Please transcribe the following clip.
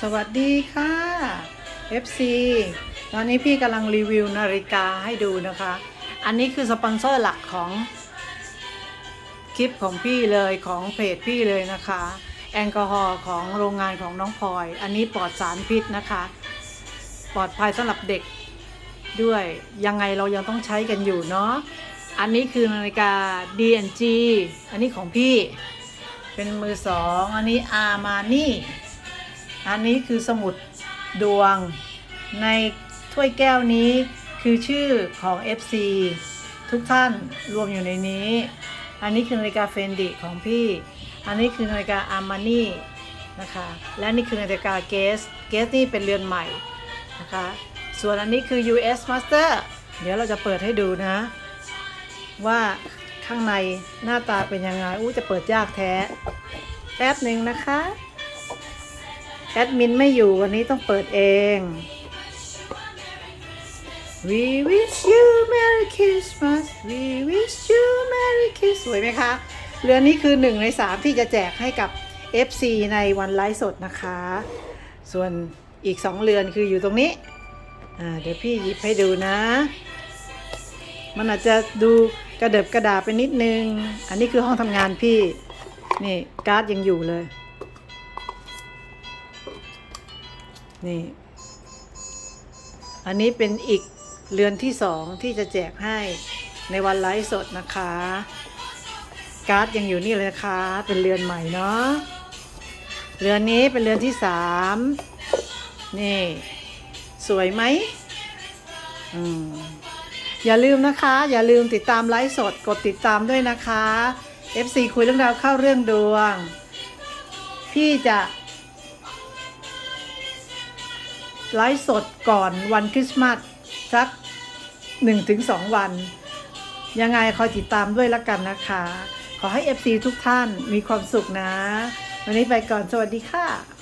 สวัสดีค่ะ FC ตอนนี้พี่กำลังรีวิวนาฬิกาให้ดูนะคะ อันนี้คือสปอนเซอร์หลักของคลิปของพี่เลยของเพจพี่เลยนะคะ แอลกอฮอล์ของโรงงานของน้องพลอย อันนี้ปลอดสารพิษนะคะ ปลอดภัยสำหรับเด็กด้วยยังไงเรายังต้องใช้กันอยู่เนาะอันนี้คือนาฬิกา D&G อันนี้ของพี่ เป็นมือสอง อันนี้อามานี่ อันนี้คือสมุดดวง ในถ้วยแก้วนี้คือชื่อของ FC ทุกท่านรวมอยู่ในนี้ อันนี้คือนาฬิกาเฟนดิของพี่ อันนี้คือนาฬิกาอาร์มานี่นะคะ และนี่คือนาฬิกาเกส เกสนี่เป็นเรือนใหม่นะคะ ส่วนอันนี้คือ US Master เดี๋ยวเราจะเปิดให้ดูนะ ว่าข้างในหน้าตาเป็นยังไงอู้จะเปิดยากแท้ แป๊บหนึ่งนะคะ แอดมินไม่อยู่วันนี้ต้องเปิดเอง We wish you Merry Christmas We wish you Merry Christmas สวยไหมคะ เรือนนี้คือหนึ่งในสามที่จะแจกให้กับ FC ในวันไลฟ์สดนะคะ ส่วนอีกสองเรือนคืออยู่ตรงนี้อ่าเดี๋ยวพี่หยิบให้ดูนะ มันอาจจะดูกระเดิบกระดาไปนิดนึง อันนี้คือห้องทำงานพี่ นี่การ์ดยังอยู่เลย นี่ อันนี้เป็นอีกเรือนที่สองที่จะแจกให้ในวันไลฟ์สดนะคะ การ์ดยังอยู่นี่เลยนะคะ เป็นเรือนใหม่เนาะ เรือนนี้เป็นเรือนที่สามนี่ สวยไหมอืมอย่าลืมนะคะ อย่าลืมติดตามไลฟ์สดกดติดตามด้วยนะคะ FC คุยเรื่องราวเข้าเรื่องดวง พี่จะ ไลฟ์สดก่อนวันคริสต์มาสสัก 1-2 วัน ยังไงคอยติดตามด้วยละกันนะคะ ขอให้ FC ทุกท่านมีความสุขนะ วันนี้ไปก่อนสวัสดีค่ะ